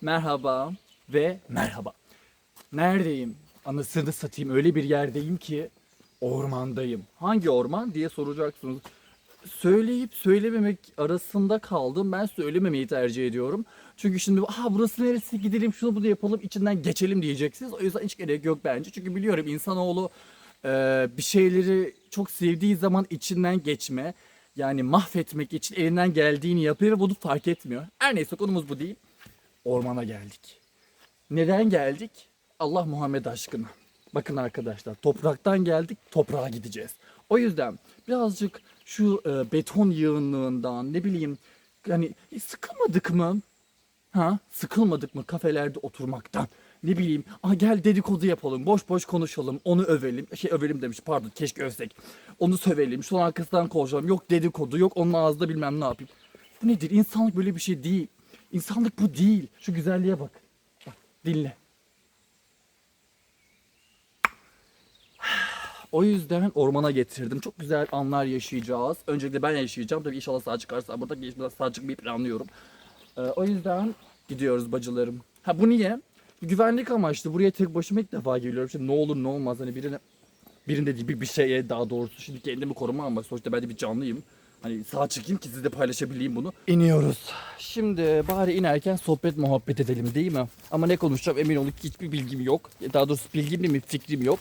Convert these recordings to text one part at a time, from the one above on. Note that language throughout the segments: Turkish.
merhaba ve merhaba. Neredeyim? Anasını satayım öyle bir yerdeyim ki ormandayım. Hangi orman diye soracaksınız. Söyleyip söylememek arasında kaldım. Ben söylememeyi tercih ediyorum. Çünkü şimdi aha burası neresi gidelim şunu bunu yapalım içinden geçelim diyeceksiniz. O yüzden hiç gerek yok bence. Çünkü biliyorum insanoğlu e, bir şeyleri çok sevdiği zaman içinden geçme yani mahvetmek için elinden geldiğini yapıyor ve bunu fark etmiyor. Her neyse konumuz bu değil. Ormana geldik. Neden geldik? Allah Muhammed aşkına. Bakın arkadaşlar topraktan geldik toprağa gideceğiz. O yüzden birazcık şu e, beton yığınlığından ne bileyim yani sıkılmadık mı? Ha? Sıkılmadık mı kafelerde oturmaktan? Ne bileyim, ah gel dedikodu yapalım, boş boş konuşalım, onu övelim. Şey övelim demiş, pardon keşke övsek. Onu sövelim, şunun arkasından konuşalım. Yok dedikodu, yok onun ağzında bilmem ne yapayım. Bu nedir? İnsanlık böyle bir şey değil. İnsanlık bu değil. Şu güzelliğe bak. Bak, dinle. O yüzden ormana getirdim. Çok güzel anlar yaşayacağız. Öncelikle ben yaşayacağım. Tabii inşallah sağ çıkarsa burada geçmeden sağ çıkmayı planlıyorum. Ee, o yüzden gidiyoruz bacılarım. Ha bu niye? Güvenlik amaçlı. Buraya tek başıma ilk defa geliyorum. Şimdi ne olur ne olmaz hani birine birinde değil bir şeye daha doğrusu şimdi kendimi koruma ama sonuçta ben de bir canlıyım. Hani sağ çıkayım ki sizle paylaşabileyim bunu. İniyoruz. Şimdi bari inerken sohbet muhabbet edelim değil mi? Ama ne konuşacağım emin olun ki hiçbir bilgim yok. Daha doğrusu bilgim mi fikrim yok.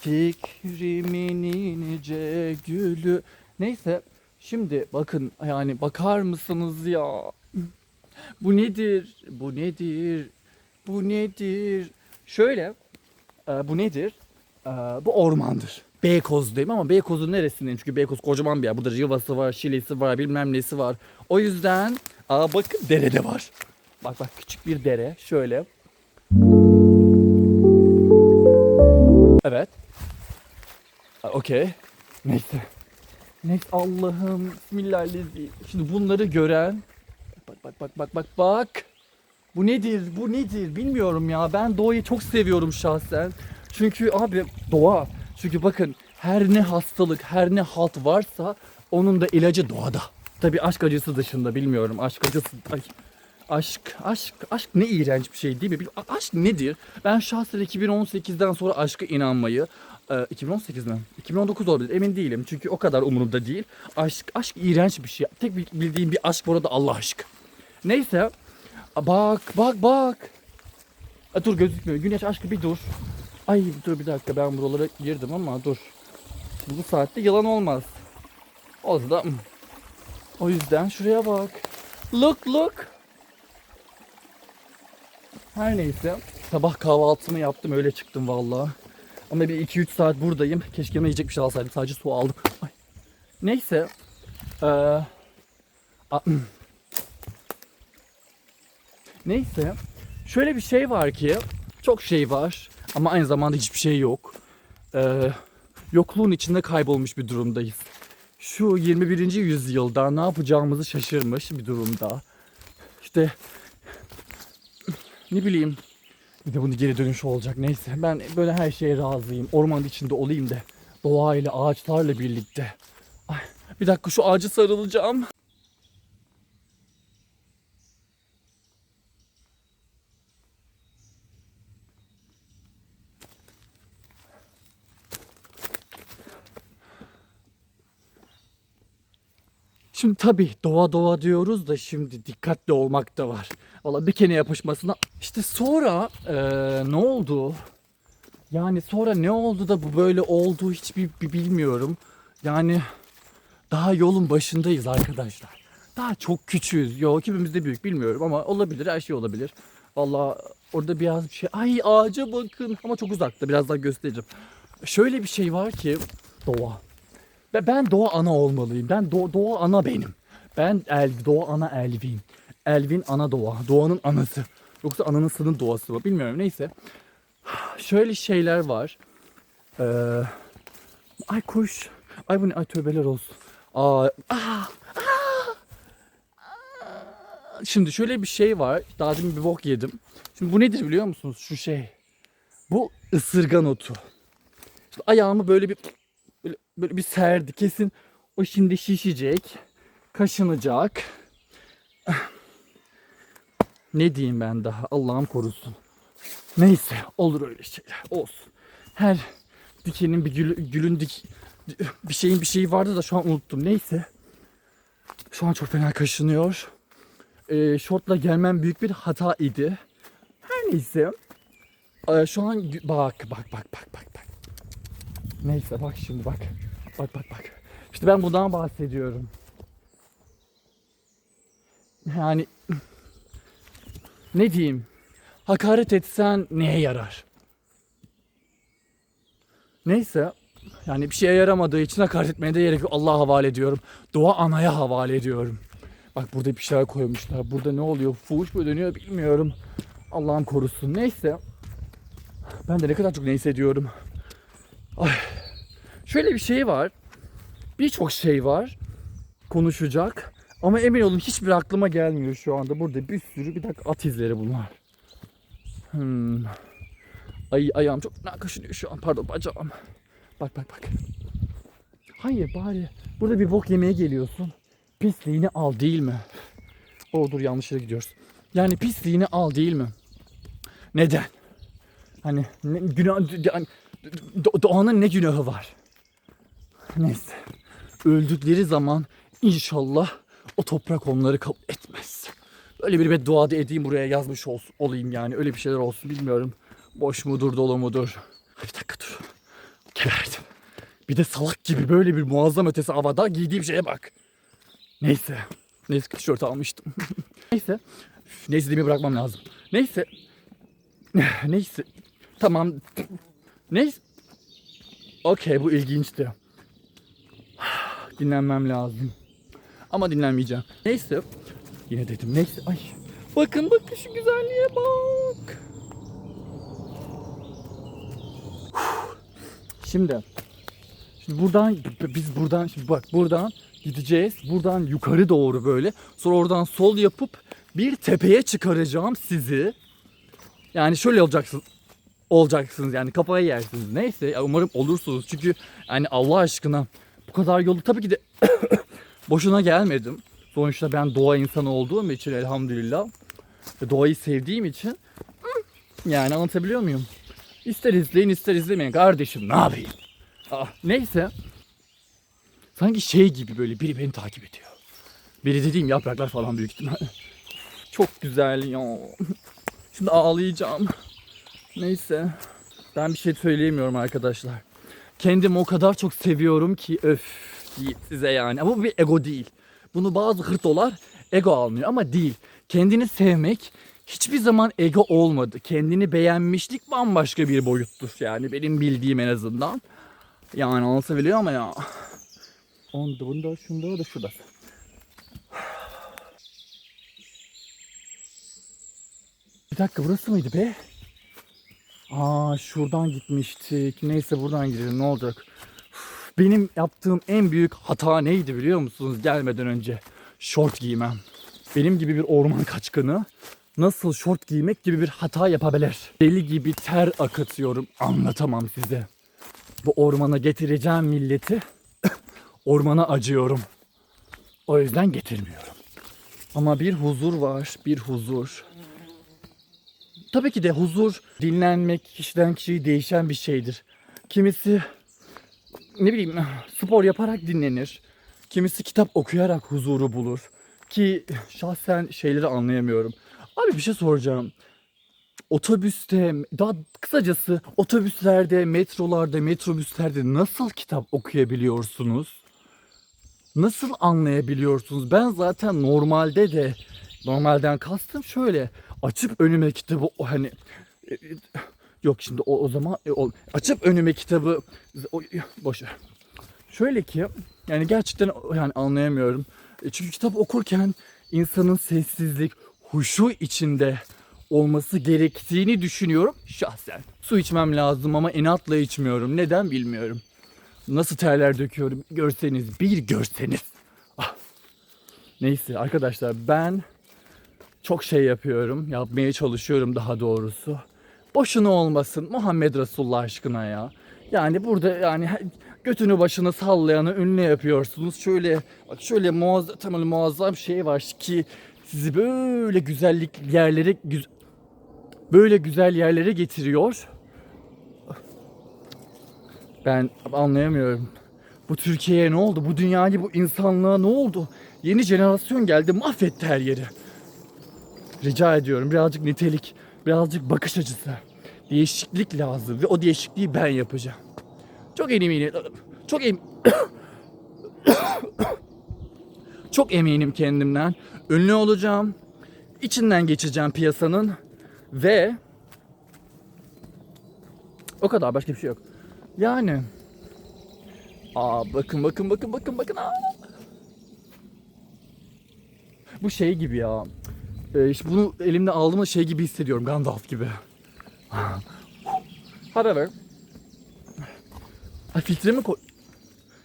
Fikrimin ince gülü. Neyse şimdi bakın yani bakar mısınız ya? Bu nedir? Bu nedir? Bu nedir? Şöyle, e, bu nedir? E, bu ormandır. Beykoz'dayım ama Beykoz'un neresindeyim? Çünkü Beykoz kocaman bir yer. Burada Riva'sı var, Şile'si var, bilmem nesi var. O yüzden, aa bakın derede var. Bak bak küçük bir dere. Şöyle. Evet. Okey. Neyse. Neyse Allah'ım. Bismillahirrahmanirrahim. Şimdi bunları gören Bak bak bak bak bak bak. Bu nedir? Bu nedir? Bilmiyorum ya. Ben doğayı çok seviyorum şahsen. Çünkü abi doğa. Çünkü bakın her ne hastalık, her ne halt varsa onun da ilacı doğada. Tabii aşk acısı dışında bilmiyorum. Aşk acısı ay, aşk aşk aşk ne iğrenç bir şey değil mi? Aşk nedir? Ben şahsen 2018'den sonra aşka inanmayı e, 2018 mi? 2019 olabilir emin değilim. Çünkü o kadar umurumda değil. Aşk aşk iğrenç bir şey. Tek bil- bildiğim bir aşk burada Allah aşkı. Neyse. Bak bak bak. A, dur gözükmüyor. Güneş aşkı bir dur. Ay dur bir dakika ben buralara girdim ama dur. Bu saatte yalan olmaz. Olsa da hmm. o yüzden şuraya bak. Look look. Her neyse. Sabah kahvaltımı yaptım öyle çıktım vallahi. Ama bir 2-3 saat buradayım. Keşke yanıma yiyecek bir şey alsaydım. Sadece su aldım. Ay. Neyse. Ee, a- Neyse. Şöyle bir şey var ki. Çok şey var. Ama aynı zamanda hiçbir şey yok. Ee, yokluğun içinde kaybolmuş bir durumdayız. Şu 21. yüzyılda ne yapacağımızı şaşırmış bir durumda. İşte ne bileyim bir de bunun geri dönüşü olacak neyse. Ben böyle her şeye razıyım. Ormanın içinde olayım da doğayla ağaçlarla birlikte. Ay, bir dakika şu ağacı sarılacağım. Şimdi tabii doğa doğa diyoruz da şimdi dikkatli olmak da var. Valla bir kere yapışmasına. İşte sonra eee, ne oldu? Yani sonra ne oldu da bu böyle oldu hiçbir bir bilmiyorum. Yani daha yolun başındayız arkadaşlar. Daha çok küçüğüz. Yok kimimiz de büyük bilmiyorum ama olabilir her şey olabilir. Valla orada biraz bir şey. Ay ağaca bakın ama çok uzakta birazdan göstereceğim. Şöyle bir şey var ki doğa. Ve ben doğa ana olmalıyım. Ben do- doğa ana benim. Ben el doğa ana Elvin. Elvin ana doğa. Doğanın anası. Yoksa ananısının doğası mı bilmiyorum neyse. Şöyle şeyler var. Ee, ay kuş. Ay bu ne? Ay tövbeler olsun. Aa, aa, aa. Şimdi şöyle bir şey var. Daha demin bir bok yedim. Şimdi bu nedir biliyor musunuz? Şu şey. Bu ısırgan otu. Şimdi ayağımı böyle bir böyle, bir serdi. Kesin o şimdi şişecek. Kaşınacak. Ne diyeyim ben daha Allah'ım korusun. Neyse olur öyle şeyler olsun. Her dikenin bir gülü, gülün dik, bir şeyin bir şeyi vardı da şu an unuttum. Neyse. Şu an çok fena kaşınıyor. Ee, şortla gelmem büyük bir hata idi. Her neyse. Ee, şu an bak bak bak bak bak bak. Neyse bak şimdi bak. Bak bak bak. İşte ben bundan bahsediyorum. Yani ne diyeyim? Hakaret etsen neye yarar? Neyse. Yani bir şeye yaramadığı için hakaret etmeye de gerek yok. Allah'a havale ediyorum. Doğa anaya havale ediyorum. Bak burada bir şeyler koymuşlar. Burada ne oluyor? Fuhuş mu dönüyor bilmiyorum. Allah'ım korusun. Neyse. Ben de ne kadar çok neyse diyorum. Ay. Şöyle bir şey var. Birçok şey var. Konuşacak. Ama emin olun hiçbir aklıma gelmiyor şu anda. Burada bir sürü bir dakika at izleri bunlar. Hmm. Ay ayağım çok fena kaşınıyor şu an. Pardon bacağım. Bak bak bak. Hayır bari burada bir bok yemeye geliyorsun. Pisliğini al değil mi? O dur yanlış yere gidiyoruz. Yani pisliğini al değil mi? Neden? Hani ne, günah, yani do- doğanın ne günahı var? Neyse. Öldükleri zaman inşallah o toprak onları kabul etmez. Böyle bir beddua da edeyim buraya yazmış olsun, olayım yani. Öyle bir şeyler olsun bilmiyorum. Boş mudur dolu mudur? Bir dakika dur. Geberdim. Bir de salak gibi böyle bir muazzam ötesi havada giydiğim şeye bak. Neyse. Neyse tişört almıştım. Neyse. Neyse dediğimi bırakmam lazım. Neyse. Neyse. Tamam. Neyse. Okey bu ilginçti. Dinlenmem lazım. Ama dinlenmeyeceğim. Neyse. Yine dedim neyse. Ay. Bakın bakın şu güzelliğe bak. Şimdi. Şimdi buradan biz buradan şimdi bak buradan gideceğiz. Buradan yukarı doğru böyle. Sonra oradan sol yapıp bir tepeye çıkaracağım sizi. Yani şöyle olacaksınız. Olacaksınız yani kafaya yersiniz. Neyse umarım olursunuz. Çünkü yani Allah aşkına bu kadar yolu tabii ki de boşuna gelmedim. Sonuçta ben doğa insanı olduğum için elhamdülillah doğayı sevdiğim için yani anlatabiliyor muyum? İster izleyin ister izlemeyin kardeşim ne yapayım? Ah, neyse. Sanki şey gibi böyle biri beni takip ediyor. Biri dediğim yapraklar falan büyük ihtimal. Çok güzel ya. Şimdi ağlayacağım. Neyse. Ben bir şey söyleyemiyorum arkadaşlar. Kendimi o kadar çok seviyorum ki öf diyeyim size yani. Ama bu bir ego değil. Bunu bazı hırtolar ego almıyor ama değil. Kendini sevmek hiçbir zaman ego olmadı. Kendini beğenmişlik bambaşka bir boyuttur. Yani benim bildiğim en azından. Yani anlatabiliyor ama ya. Onda bunda şunda da şurada. Bir dakika burası mıydı be? Aa şuradan gitmiştik. Neyse buradan gidelim ne olacak. Benim yaptığım en büyük hata neydi biliyor musunuz gelmeden önce? Şort giymem. Benim gibi bir orman kaçkını nasıl şort giymek gibi bir hata yapabilir? Deli gibi ter akıtıyorum anlatamam size. Bu ormana getireceğim milleti. Ormana acıyorum. O yüzden getirmiyorum. Ama bir huzur var, bir huzur. Tabii ki de huzur, dinlenmek kişiden kişiye değişen bir şeydir. Kimisi ne bileyim spor yaparak dinlenir. Kimisi kitap okuyarak huzuru bulur. Ki şahsen şeyleri anlayamıyorum. Abi bir şey soracağım. Otobüste, daha kısacası otobüslerde, metrolarda, metrobüslerde nasıl kitap okuyabiliyorsunuz? Nasıl anlayabiliyorsunuz? Ben zaten normalde de normalden kastım şöyle açıp önüme kitabı hani e, e, yok şimdi o, o zaman e, o, açıp önüme kitabı o, boş. Şöyle ki yani gerçekten yani anlayamıyorum. Çünkü kitap okurken insanın sessizlik, huşu içinde olması gerektiğini düşünüyorum şahsen. Su içmem lazım ama inatla içmiyorum. Neden bilmiyorum. Nasıl terler döküyorum görseniz bir görseniz. Ah. Neyse arkadaşlar ben çok şey yapıyorum. Yapmaya çalışıyorum daha doğrusu. Boşuna olmasın Muhammed Resulullah aşkına ya. Yani burada yani götünü başını sallayanı ünlü yapıyorsunuz. Şöyle bak şöyle muazzam, muazzam şey var ki sizi böyle güzellik yerlere böyle güzel yerlere getiriyor. Ben anlayamıyorum. Bu Türkiye'ye ne oldu? Bu dünyaya, bu insanlığa ne oldu? Yeni jenerasyon geldi, mahvetti her yeri. Rica ediyorum birazcık nitelik, birazcık bakış açısı. Değişiklik lazım ve o değişikliği ben yapacağım. Çok eminim. Çok em Çok eminim kendimden. Ünlü olacağım. İçinden geçeceğim piyasanın ve o kadar başka bir şey yok. Yani Aa bakın bakın bakın bakın bakın. Aa. Bu şey gibi ya. Ee, işte bunu elimde aldığımda şey gibi hissediyorum. Gandalf gibi. However. Ay filtre mi koy...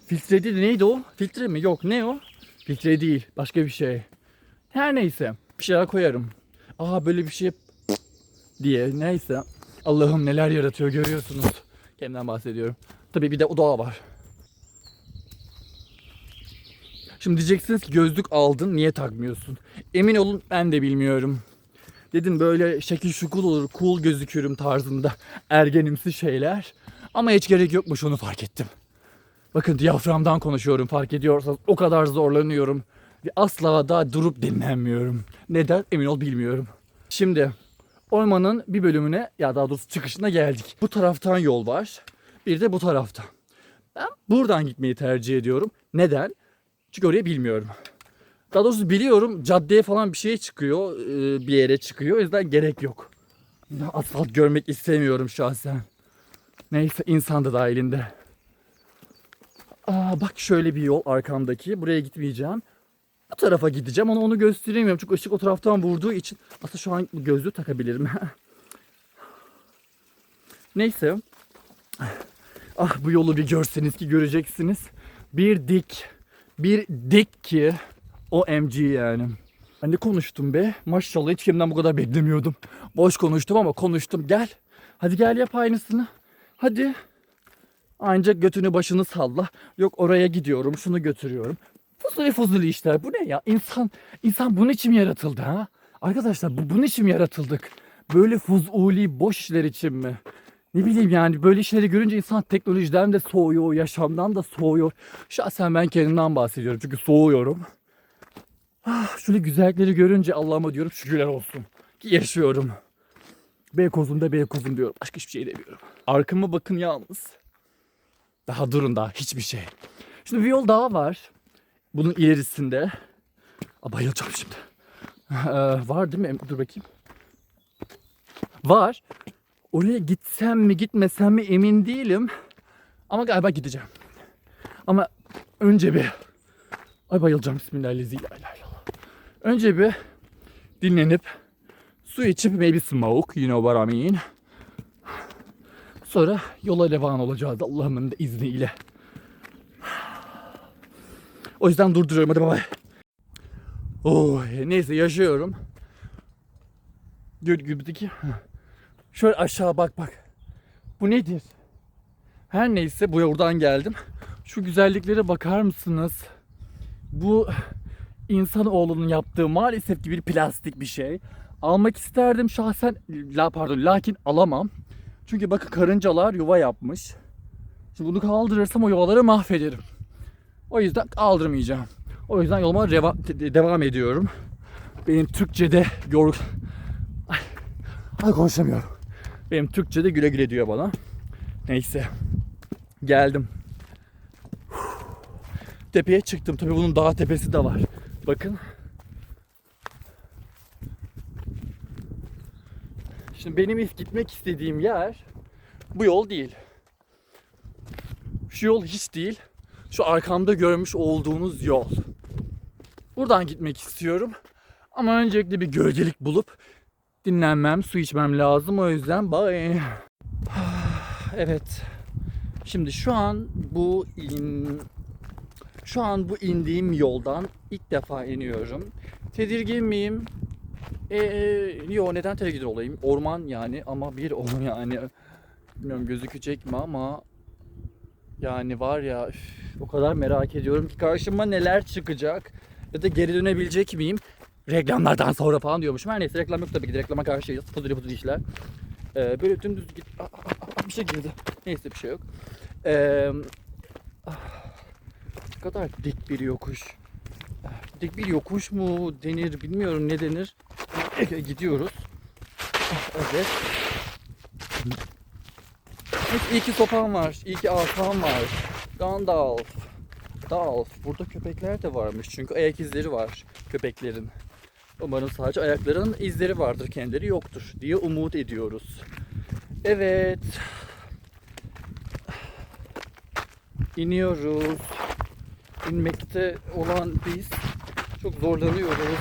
Filtre değil neydi o? Filtre mi? Yok ne o? Filtre değil. Başka bir şey. Her neyse. Bir şeyler koyarım. Aa böyle bir şey diye. Neyse. Allah'ım neler yaratıyor görüyorsunuz. Kendimden bahsediyorum. Tabii bir de o doğa var. Şimdi diyeceksiniz ki gözlük aldın niye takmıyorsun? Emin olun ben de bilmiyorum. Dedim böyle şekil şukul olur, cool gözükürüm tarzında ergenimsi şeyler. Ama hiç gerek yokmuş onu fark ettim. Bakın diyaframdan konuşuyorum fark ediyorsanız o kadar zorlanıyorum. Ve asla da durup dinlenmiyorum. Neden emin ol bilmiyorum. Şimdi ormanın bir bölümüne ya daha doğrusu çıkışına geldik. Bu taraftan yol var. Bir de bu taraftan. Ben buradan gitmeyi tercih ediyorum. Neden? Çünkü orayı bilmiyorum. Daha doğrusu biliyorum caddeye falan bir şey çıkıyor, e, bir yere çıkıyor. O yüzden gerek yok. Asfalt görmek istemiyorum şahsen. Neyse insan da dahilinde. Aa, bak şöyle bir yol arkamdaki. Buraya gitmeyeceğim. Bu tarafa gideceğim. Onu onu gösteremiyorum. Çünkü ışık o taraftan vurduğu için. Aslında şu an gözlüğü takabilirim. Neyse. Ah bu yolu bir görseniz ki göreceksiniz. Bir dik. Bir dik ki. OMG yani. Ben ne konuştum be? Maşallah hiç kimden bu kadar beklemiyordum. Boş konuştum ama konuştum. Gel. Hadi gel yap aynısını. Hadi. Ancak götünü başını salla. Yok oraya gidiyorum, şunu götürüyorum. Fuzuli fuzuli işler. Bu ne ya? İnsan, insan bunun için mi yaratıldı ha? Arkadaşlar bu, bunun için mi yaratıldık? Böyle fuzuli boş işler için mi? Ne bileyim yani böyle işleri görünce insan teknolojiden de soğuyor, yaşamdan da soğuyor. Şahsen ben kendimden bahsediyorum çünkü soğuyorum. Ah, şöyle güzellikleri görünce Allah'ıma diyorum şükürler olsun ki yaşıyorum. Beykoz'um da Beykoz'um diyorum. Başka hiçbir şey demiyorum. Arkama bakın yalnız. Daha durun daha hiçbir şey. Şimdi bir yol daha var. Bunun ilerisinde. Aa, bayılacağım şimdi. Ee, var değil mi? Dur bakayım. Var. Oraya gitsem mi gitmesem mi emin değilim. Ama galiba gideceğim. Ama önce bir... Ay bayılacağım Bismillahirrahmanirrahim. Önce bir dinlenip su içip maybe smoke, you know what I mean. Sonra yola devam olacağız Allah'ımın da izniyle. O yüzden durduruyorum hadi bay. Oh, neyse yaşıyorum. Gördüğünüz ki şöyle aşağı bak bak. Bu nedir? Her neyse bu buradan geldim. Şu güzelliklere bakar mısınız? Bu insanoğlunun yaptığı maalesef ki bir plastik bir şey. Almak isterdim şahsen. La pardon lakin alamam. Çünkü bakın karıncalar yuva yapmış. Şimdi bunu kaldırırsam o yuvaları mahvederim. O yüzden kaldırmayacağım. O yüzden yoluma devam ediyorum. Benim Türkçe'de yor... Ay, ay konuşamıyorum. Benim Türkçe'de güle güle diyor bana. Neyse. Geldim. Tepeye çıktım. Tabii bunun dağ tepesi de var. Bakın. Şimdi benim ilk gitmek istediğim yer bu yol değil. Şu yol hiç değil. Şu arkamda görmüş olduğunuz yol. Buradan gitmek istiyorum. Ama öncelikle bir gölgelik bulup dinlenmem, su içmem lazım. O yüzden bye. Evet. Şimdi şu an bu in... şu an bu indiğim yoldan ilk defa iniyorum. Tedirgin miyim? Ee, yo neden tedirgin olayım? Orman yani ama bir orman yani. Bilmiyorum gözükecek mi ama yani var ya üf, o kadar merak ediyorum ki karşıma neler çıkacak ya da geri dönebilecek miyim? Reklamlardan sonra falan diyormuşum. Her neyse reklam yok tabii ki reklama karşıyız. Fıdırı fıdırı işler. Ee, böyle dümdüz git. Aa, aa, aa, bir şey girdi. Neyse bir şey yok. Ee, ah, ne kadar dik bir yokuş. Ah, Dik bir yokuş mu denir bilmiyorum ne denir. Gidiyoruz. Ah, Evet. İyi ki sopam var. iyi ki asam var. Gandalf. Dalf. Burada köpekler de varmış. Çünkü ayak izleri var köpeklerin. Umarım sadece ayaklarının izleri vardır. Kendileri yoktur diye umut ediyoruz. Evet. İniyoruz. İnmekte olan biz çok zorlanıyoruz.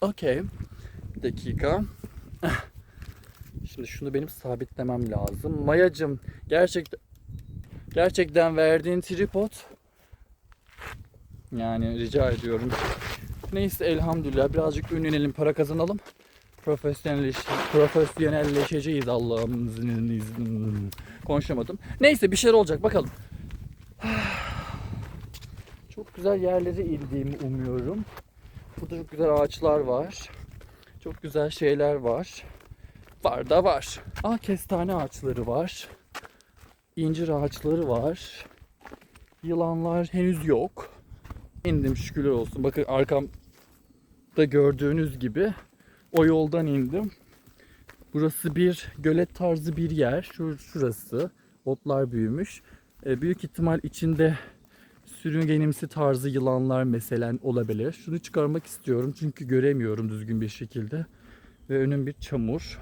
Okey. Bir dakika. Şimdi şunu benim sabitlemem lazım. Mayacım gerçekten gerçekten verdiğin tripod yani rica ediyorum. Neyse elhamdülillah birazcık ünlenelim, para kazanalım. Profesyonelleş, profesyonelleşeceğiz Allah'ın izniyle. Konuşamadım. Neyse bir şeyler olacak bakalım. Çok güzel yerlere indiğimi umuyorum. Burada çok güzel ağaçlar var. Çok güzel şeyler var. Var da var. Aa kestane ağaçları var. İncir ağaçları var. Yılanlar henüz yok. İndim şükürler olsun. Bakın arkamda gördüğünüz gibi o yoldan indim. Burası bir gölet tarzı bir yer. Şu, şurası. Otlar büyümüş. E, büyük ihtimal içinde sürüngenimsi tarzı yılanlar mesela olabilir. Şunu çıkarmak istiyorum çünkü göremiyorum düzgün bir şekilde. Ve önüm bir çamur.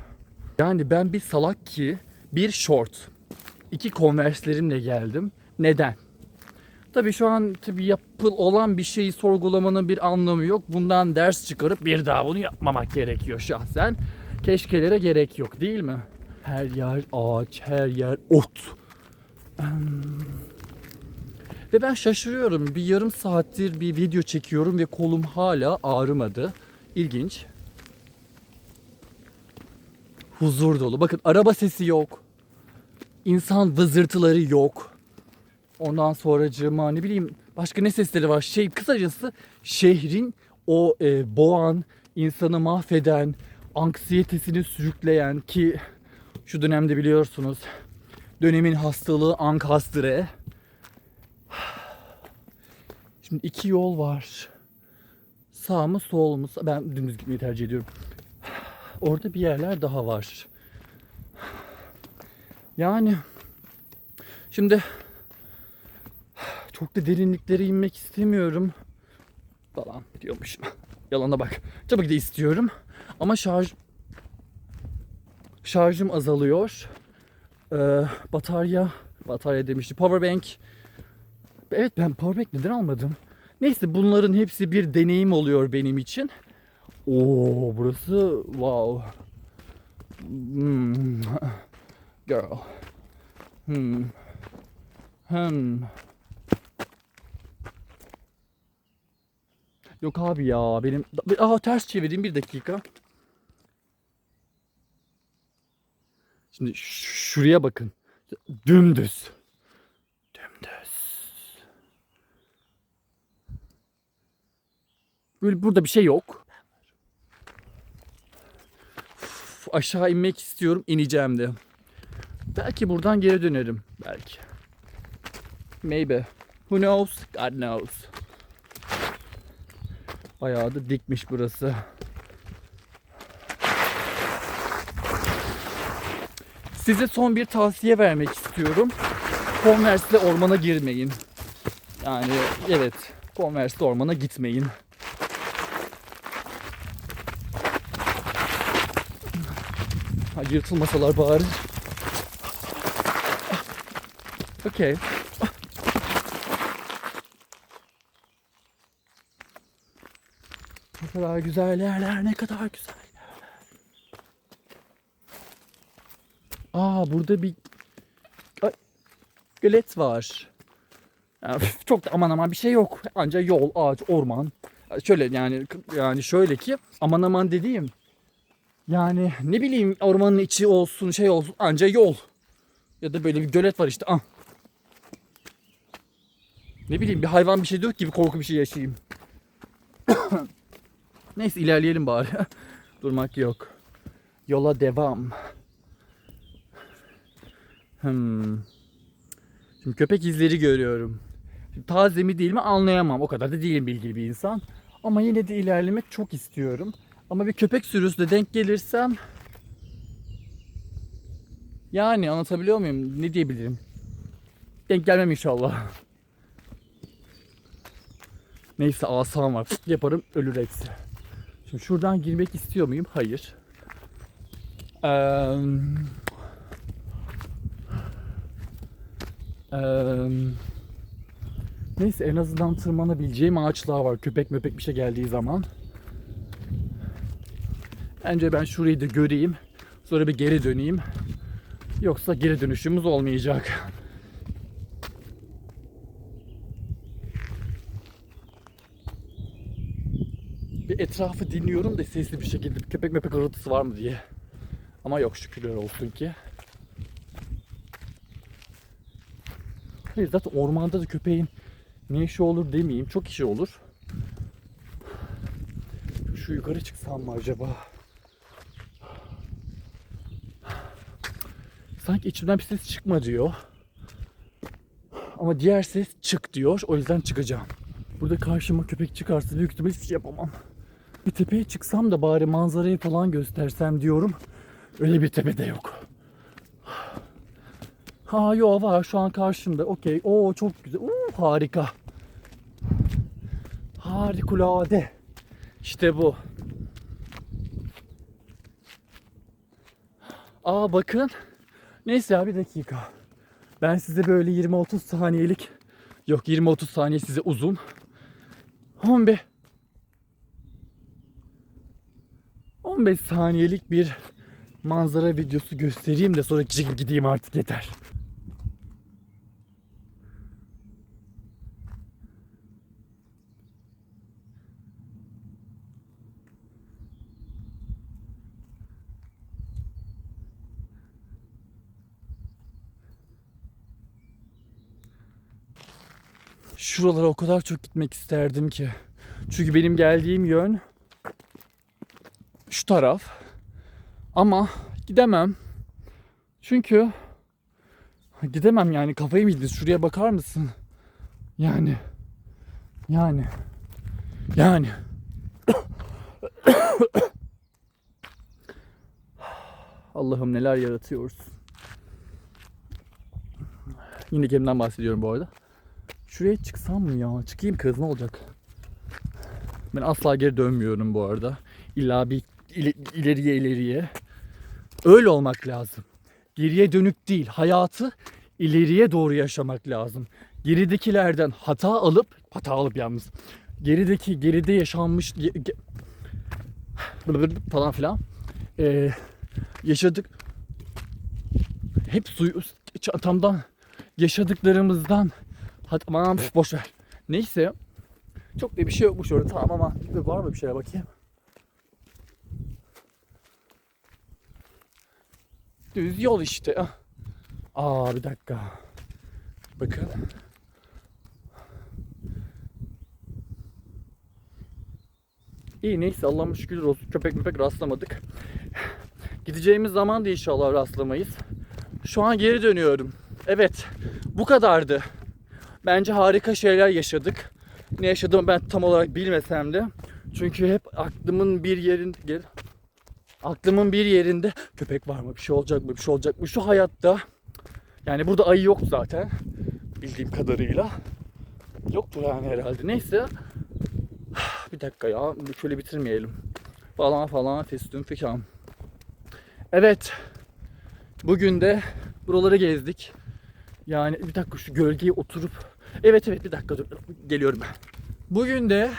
Yani ben bir salak ki bir short, iki konverslerimle geldim. Neden? Tabii şu an tabii yapıl olan bir şeyi sorgulamanın bir anlamı yok. Bundan ders çıkarıp bir daha bunu yapmamak gerekiyor şahsen. Keşkelere gerek yok değil mi? Her yer ağaç, her yer ot. Hmm. Ve ben şaşırıyorum. Bir yarım saattir bir video çekiyorum ve kolum hala ağrımadı. İlginç. Huzur dolu. Bakın araba sesi yok. İnsan vızırtıları yok. Ondan sonracığıma ne bileyim başka ne sesleri var. Şey kısacası şehrin o e, boğan, insanı mahveden, anksiyetesini sürükleyen ki şu dönemde biliyorsunuz dönemin hastalığı ankastre. Şimdi iki yol var. Sağ mı sol mu? Ben dümdüz gitmeyi tercih ediyorum. Orada bir yerler daha var. Yani şimdi çok da derinliklere inmek istemiyorum falan diyormuşum. Yalana bak. Tabii ki de istiyorum. Ama şarj şarjım azalıyor. Ee, batarya batarya demişti. Powerbank. Evet ben powerbank neden almadım? Neyse bunların hepsi bir deneyim oluyor benim için. Oo burası wow. Hmm. Girl. Hmm. Hmm. Yok abi ya benim... Aa ters çevireyim bir dakika. Şimdi şuraya bakın. Dümdüz. Dümdüz. Böyle burada bir şey yok. Uf, aşağı inmek istiyorum. ineceğim de. Belki buradan geri dönerim. Belki. Maybe. Who knows? God knows. Bayağı da dikmiş burası. Size son bir tavsiye vermek istiyorum. Converse'le ormana girmeyin. Yani evet, Converse'le ormana gitmeyin. Ha, yırtılmasalar bari. Okay. Ne kadar güzel yerler, ne kadar güzel yerler. Aa burada bir Ay, gölet var. Yani çok da aman aman bir şey yok. Ancak yol, ağaç, orman. Şöyle yani yani şöyle ki aman aman dediğim yani ne bileyim ormanın içi olsun şey olsun ancak yol. Ya da böyle bir gölet var işte. Ah. Ne bileyim bir hayvan bir şey diyor ki bir korku bir şey yaşayayım. Neyse ilerleyelim bari. Durmak yok. Yola devam. Hmm. Şimdi köpek izleri görüyorum. Şimdi taze mi değil mi anlayamam. O kadar da değilim bilgili bir insan. Ama yine de ilerlemek çok istiyorum. Ama bir köpek sürüsüne denk gelirsem yani anlatabiliyor muyum? Ne diyebilirim? Denk gelmem inşallah. Neyse asam var. Yaparım ölür hepsi. Şimdi şuradan girmek istiyor muyum? Hayır. Eee Eee, neyse en azından tırmanabileceğim ağaçlar var. Köpek möpek bir şey geldiği zaman. Bence ben şurayı da göreyim. Sonra bir geri döneyim. Yoksa geri dönüşümüz olmayacak. Etrafı dinliyorum da sesli bir şekilde bir köpek mepek hırıltısı var mı diye. Ama yok şükürler olsun ki. Hayır zaten ormanda da köpeğin ne işi olur demeyeyim. Çok işi olur. Şu yukarı çıksam mı acaba? Sanki içimden bir ses çıkma diyor. Ama diğer ses çık diyor. O yüzden çıkacağım. Burada karşıma köpek çıkarsa büyük ihtimalle hiçbir şey yapamam. Bir tepeye çıksam da bari manzarayı falan göstersem diyorum. Öyle bir tepede yok. Ha yo var şu an karşımda. Okey. Oo çok güzel. Oo harika. Harikulade. İşte bu. Aa bakın. Neyse ya bir dakika. Ben size böyle 20-30 saniyelik yok 20-30 saniye size uzun. 15 15 saniyelik bir manzara videosu göstereyim de sonra gideyim artık yeter. Şuralara o kadar çok gitmek isterdim ki. Çünkü benim geldiğim yön şu taraf. Ama gidemem. Çünkü gidemem yani kafayı mı yediniz? Şuraya bakar mısın? Yani yani yani Allah'ım neler yaratıyoruz. Yine gemiden bahsediyorum bu arada. Şuraya çıksam mı ya? Çıkayım kız ne olacak? Ben asla geri dönmüyorum bu arada. İlla bir ileriye ileriye. Öyle olmak lazım. Geriye dönük değil. Hayatı ileriye doğru yaşamak lazım. Geridekilerden hata alıp, hata alıp yalnız. Gerideki, geride yaşanmış ge- ge- falan filan. Ee, yaşadık. Hep suyu çantamdan yaşadıklarımızdan Hadi aman boş ver. Neyse. Çok da bir şey yokmuş orada. Tamam ama var mı bir şeye bakayım. Düz yol işte. Ah. Aa bir dakika. Bakın. İyi neyse Allah'ıma şükürler olsun. Köpek köpek rastlamadık. Gideceğimiz zaman da inşallah rastlamayız. Şu an geri dönüyorum. Evet. Bu kadardı. Bence harika şeyler yaşadık. Ne yaşadığımı ben tam olarak bilmesem de. Çünkü hep aklımın bir yerinde gel. Aklımın bir yerinde köpek var mı? Bir şey olacak mı? Bir şey olacak mı? Şu hayatta yani burada ayı yok zaten. Bildiğim kadarıyla. Yoktur yani herhalde. Neyse. Bir dakika ya. Şöyle bitirmeyelim. Falan falan festüm fikan. Evet. Bugün de buraları gezdik. Yani bir dakika şu gölgeye oturup Evet evet bir dakika dur. Geliyorum ben. Bugün de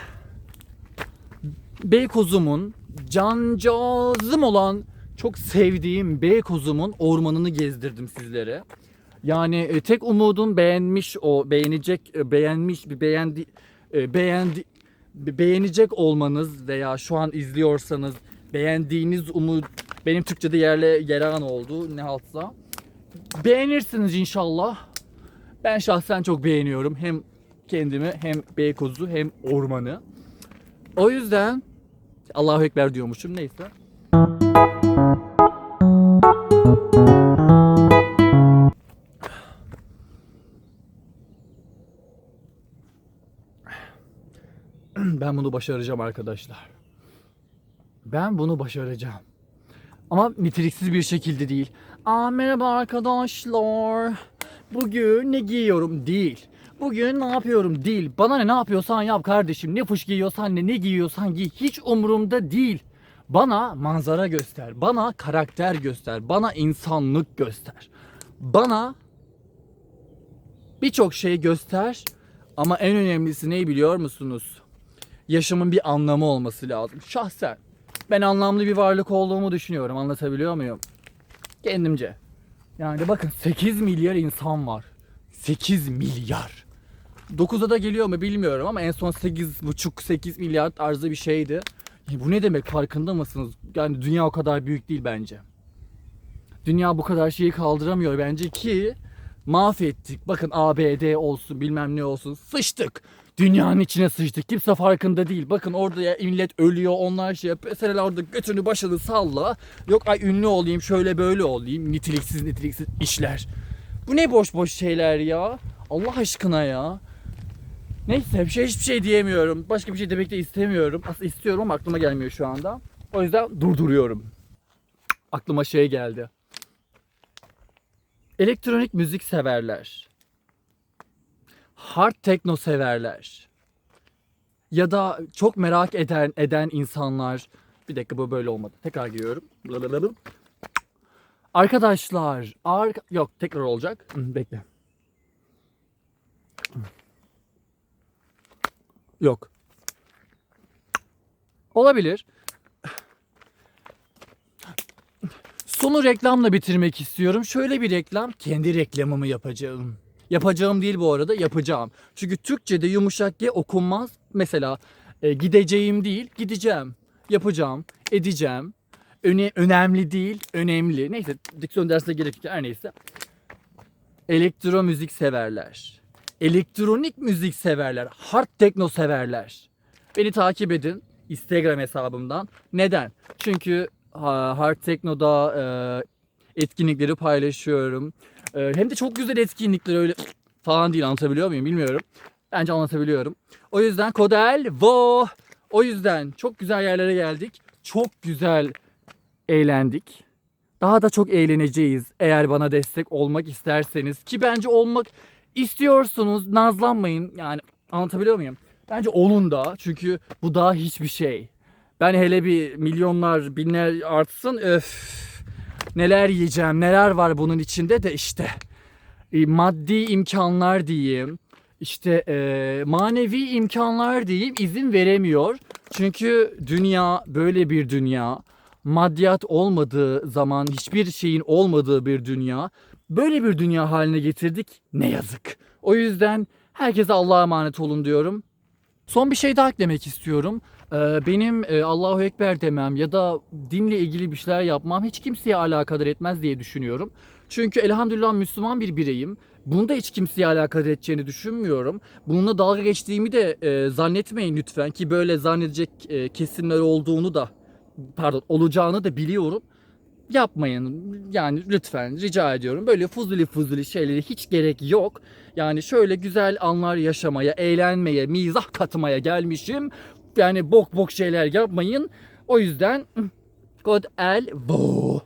Beykoz'umun cancağızım olan çok sevdiğim Beykoz'umun ormanını gezdirdim sizlere. Yani e, tek umudum beğenmiş o beğenecek e, beğenmiş bir beğendi e, beğendi be- beğenecek olmanız veya şu an izliyorsanız beğendiğiniz umut benim Türkçe'de yerle yeran oldu ne haltsa. Beğenirsiniz inşallah. Ben şahsen çok beğeniyorum. Hem kendimi hem Beykoz'u hem ormanı. O yüzden Allahu Ekber diyormuşum neyse. Ben bunu başaracağım arkadaşlar. Ben bunu başaracağım. Ama niteliksiz bir şekilde değil. Aa merhaba arkadaşlar. Bugün ne giyiyorum değil. Bugün ne yapıyorum değil. Bana ne ne yapıyorsan yap kardeşim. Ne fış giyiyorsan ne ne giyiyorsan giy. Hiç umurumda değil. Bana manzara göster. Bana karakter göster. Bana insanlık göster. Bana birçok şey göster. Ama en önemlisi ne biliyor musunuz? Yaşamın bir anlamı olması lazım. Şahsen ben anlamlı bir varlık olduğumu düşünüyorum. Anlatabiliyor muyum? Kendimce. Yani bakın 8 milyar insan var. 8 milyar. 9'a da geliyor mu bilmiyorum ama en son 8,5-8 milyar tarzı bir şeydi. Ya bu ne demek farkında mısınız? Yani dünya o kadar büyük değil bence. Dünya bu kadar şeyi kaldıramıyor bence ki mahvettik. Bakın ABD olsun bilmem ne olsun sıçtık. Dünyanın içine sıçtık. Kimse farkında değil. Bakın orada ya millet ölüyor onlar şey yapıyor. Sen orada götünü başını salla. Yok ay ünlü olayım şöyle böyle olayım. Niteliksiz niteliksiz işler. Bu ne boş boş şeyler ya. Allah aşkına ya. Neyse bir şey hiçbir şey diyemiyorum. Başka bir şey demek de istemiyorum. Aslında istiyorum ama aklıma gelmiyor şu anda. O yüzden durduruyorum. Aklıma şey geldi. Elektronik müzik severler. Hard techno severler. Ya da çok merak eden eden insanlar. Bir dakika bu böyle olmadı. Tekrar giriyorum. Arkadaşlar, arka... yok tekrar olacak. Bekle. Yok. Olabilir. Sonu reklamla bitirmek istiyorum. Şöyle bir reklam, kendi reklamımı yapacağım. Yapacağım değil bu arada, yapacağım. Çünkü Türkçe'de yumuşak G okunmaz. Mesela e, gideceğim değil, gideceğim. Yapacağım, edeceğim. Öne, önemli değil, önemli. Neyse, diksiyon dersine gerek yok. Her neyse. Elektro müzik severler. Elektronik müzik severler. Hard techno severler. Beni takip edin Instagram hesabımdan. Neden? Çünkü ha, Hard Techno'da e, etkinlikleri paylaşıyorum. E, hem de çok güzel etkinlikler öyle falan değil anlatabiliyor muyum bilmiyorum. Bence anlatabiliyorum. O yüzden Kodel Vo. O yüzden çok güzel yerlere geldik. Çok güzel eğlendik. Daha da çok eğleneceğiz eğer bana destek olmak isterseniz. Ki bence olmak istiyorsunuz. Nazlanmayın. Yani anlatabiliyor muyum? Bence olun da. Çünkü bu daha hiçbir şey. Ben hele bir milyonlar, binler artsın. Öf. Neler yiyeceğim, neler var bunun içinde de işte. E, maddi imkanlar diyeyim. işte e, manevi imkanlar diyeyim izin veremiyor. Çünkü dünya böyle bir dünya. Maddiyat olmadığı zaman hiçbir şeyin olmadığı bir dünya. Böyle bir dünya haline getirdik. Ne yazık. O yüzden herkese Allah'a emanet olun diyorum. Son bir şey daha eklemek istiyorum. Ee, Benim e, Allahu Ekber demem ya da dinle ilgili bir şeyler yapmam hiç kimseye alakadar etmez diye düşünüyorum. Çünkü elhamdülillah Müslüman bir bireyim. Bunu da hiç kimseye alakadar edeceğini düşünmüyorum. Bununla dalga geçtiğimi de e, zannetmeyin lütfen ki böyle zannedecek e, kesimler olduğunu da pardon olacağını da biliyorum. Yapmayın yani lütfen rica ediyorum. Böyle fuzuli fuzuli şeylere hiç gerek yok. Yani şöyle güzel anlar yaşamaya, eğlenmeye, mizah katmaya gelmişim. Yani bok bok şeyler yapmayın. O yüzden God el bo.